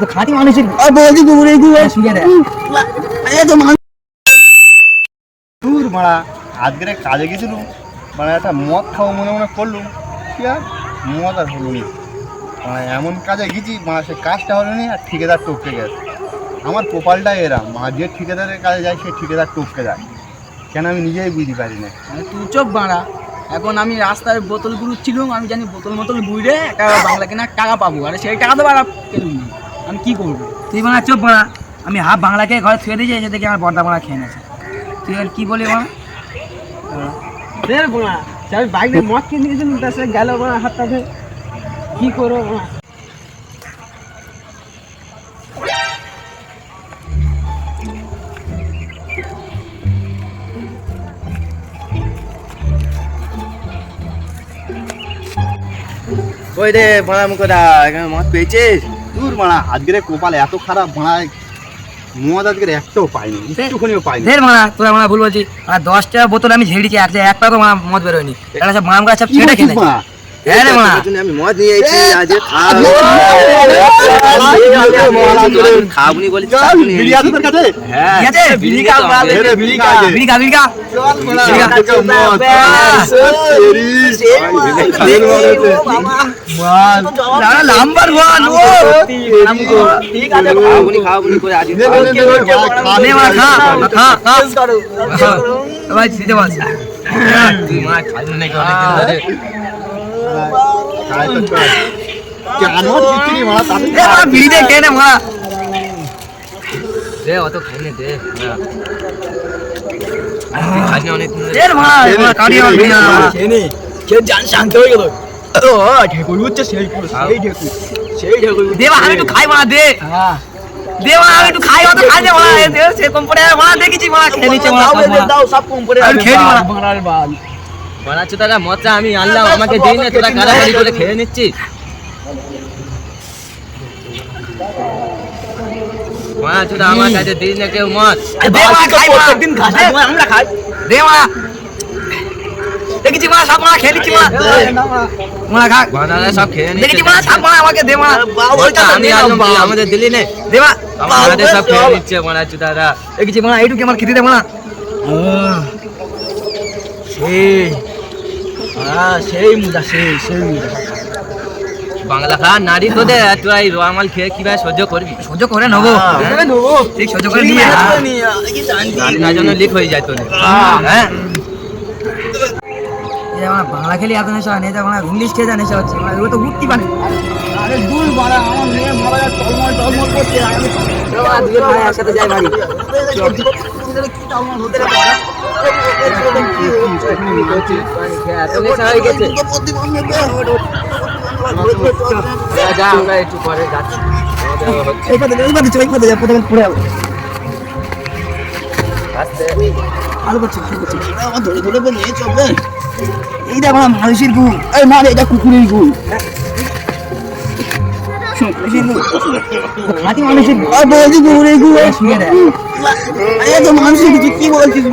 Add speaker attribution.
Speaker 1: তো খাঁটি মানুষের বলছি শুয়ে দেয় মানুষ
Speaker 2: দূর মারা আজকের কাজে গেছিলুম। মানে একটা মদ খাওয়া মনে মনে করলুম। কি আর? মদ আর হলো নি মানে এমন কাজে গেছি মানে সে কাজটা হলো নি আর ঠিকাদার টপকে গেছে। আমার কপালটা এরা মা যে ঠিকাদারের কাজে যায় সে ঠিকাদার টপকে যায়। কেন আমি নিজেই বুঝতে পারি না।
Speaker 1: মানে তুই চোখ বাড়া। এখন আমি রাস্তায় বোতল গুরুচ্ছিলাম আমি জানি বোতল মোতল বুড়ে একটা বাংলা কেনার টাকা পাবো। আর সেই টাকা তো বাড়া পেলুম না। আমি কি করব? তুই বানা চোখ বাড়া আমি হাফ বাংলাকে ঘরে থুয়ে দিয়েছি এসে দেখি আমার বর্দা বাড়া খেয়ে নেছে তুই আর কি বলি? বাড়া
Speaker 3: ফের বোনা আমি বাইক মদ কিনে নিয়েছিলাম তার সাথে গেল বোনা হাতটা কি করব বোনা
Speaker 1: ওই রে বাড়া মুখটা এখানে মদ পেয়েছিস?
Speaker 2: দূর মারা আজকের কপাল এত খারাপ মারা মদ আজকের একটাও পাইনি একটুখানিও পাইনি।
Speaker 1: ফের মারা তোরা মারা ভুল বলছি। আর দশটা বোতল আমি ঝেড়েছি এক এক টাকা মারা মদ বেরোয়নি। এটা সব মাম গাছ সব ছেড়ে খেলে হ্যাঁ রে মারা
Speaker 3: আমি মদ নিয়ে এসেছি আজ খাবনি বলি
Speaker 2: বিড়ি আছে তোর কাছে?
Speaker 1: ঠিক আছে বিড়ি খা বাবা।
Speaker 2: দে। রে, বিড়ি খা
Speaker 1: বিড়ি খা বিড়ি খা
Speaker 2: চল, মারা,
Speaker 1: ঠিক আছে।
Speaker 2: মদ। মরেছে। মাল।
Speaker 1: নাম্বার ওয়ান ও
Speaker 2: ঠিক আছে,
Speaker 3: খাবনি খাবনি করে আজ
Speaker 2: দে, দে, দে, দে, মারা, খা,
Speaker 1: খা খা ভাই দিতে পারছ
Speaker 3: তুই মা খাবনি নাকি অনেকদিন ধরে।
Speaker 2: কেন দিচ্ছি মারা, তাড়াতাড়ি
Speaker 1: বিড়ি দে খেয়ে মারা
Speaker 3: দে অত খাইনি দে খাইনি অনেকদিন ধরে
Speaker 1: এর মারা এ মারা কাড়ি আমার বিড়ি না মারা। দেবা আমি একটু খাই মারা দে। দে আমি একটু খাই অত খাই দে মারা দে সে কম পড়ে মারা দেখেছি মারা খেয়ে নিচ্ছে মারা সব
Speaker 3: সব কম করে
Speaker 1: আমি খেয়ে নি মারা
Speaker 3: বানাচ্ছ তারা মজা আমি আনলাম আমাকে দিই না তোরা কারাকারি করে খেয়ে নিচ্ছিস বানাচ্ছ আমার কাছে দিই না কেউ মত
Speaker 1: এ দে মারা খাই
Speaker 3: আমরা খাই।
Speaker 1: দে মারা দেখেছি মারা সব খেয়ে নিচ্ছি মারা মারা খা।
Speaker 3: সব খেয়ে
Speaker 1: দেখেছি মারা সব মারা আমাকে দে মারা
Speaker 3: ওইটা আমি আমাদের দিলি নে।
Speaker 1: দে
Speaker 3: আমাদের সব খেয়ে নিচ্ছে তারা
Speaker 1: দেখেছি এইটুকু আমার খেতে দে মারা সেই সেই মুদা সেই সেই মুদা।
Speaker 3: বাংলা খা নারী তো দে তুই এই রোয়ামাল খেয়ে কীভাবে সহ্য করবি?
Speaker 1: সহ্য করে নেব। ঠিক সহ্য করে নিয়ে
Speaker 3: না জন্য লিক হয়ে যায় তোর
Speaker 1: হ্যাঁ। এই আমার বাংলা খেলি এত নেশা হয় না এটা আমার ইংলিশ খেয়ে যা নেশা হচ্ছে আমার এগুলো তো উঠতে পারে আরে দুল বাড়া আমার মেয়ে মারা যা টলমল টলমল করছে আমি ভাই একসাথে যাই বাড়ি।
Speaker 3: এত নেশা গেছে যা আমরা একটু পরে যাচ্ছি
Speaker 1: এই পথে এই পথে যা পথে পড়ে যাব
Speaker 3: আস্তে।
Speaker 1: ভালো করছে এইটা আমার মানুষের গুণ। এই না এটা কুকুরের গুণ। মানুষের বলছি কুকুরের তো মানুষের কিছু কি বলছিস?